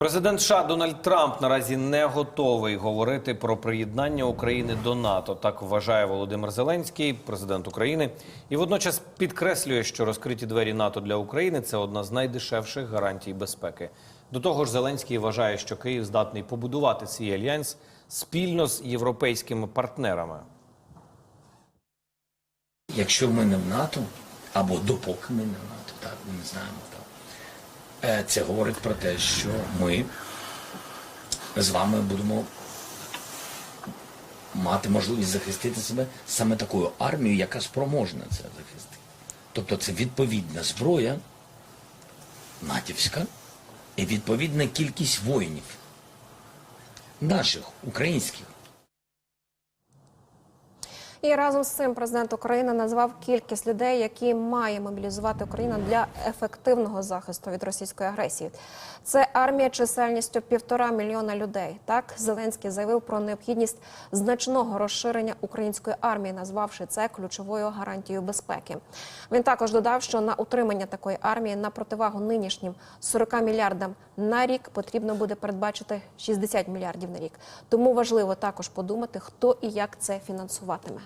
Президент США Дональд Трамп наразі не готовий говорити про приєднання України до НАТО. Так вважає Володимир Зеленський, президент України, і водночас підкреслює, що розкриті двері НАТО для України це одна з найдешевших гарантій безпеки. До того ж, Зеленський вважає, що Київ здатний побудувати свій альянс спільно з європейськими партнерами. Якщо ми не в НАТО, або допоки ми не в НАТО, так ми не знаємо. Е, Це говорить про те, що ми з вами будемо мати можливість захистити себе саме такою армією, яка спроможна це захистити. Тобто це відповідна зброя натівська і відповідна кількість воїнів наших, українських. І разом з цим президент України назвав кількість людей, які має мобілізувати Україна для ефективного захисту від російської агресії. Це армія чисельністю півтора мільйона людей. Так Зеленський заявив про необхідність значного розширення української армії, назвавши це ключовою гарантією безпеки. Він також додав, що на утримання такої армії на противагу нинішнім 40 мільярдам на рік потрібно буде передбачити 60 мільярдів на рік. Тому важливо також подумати, хто і як це фінансуватиме.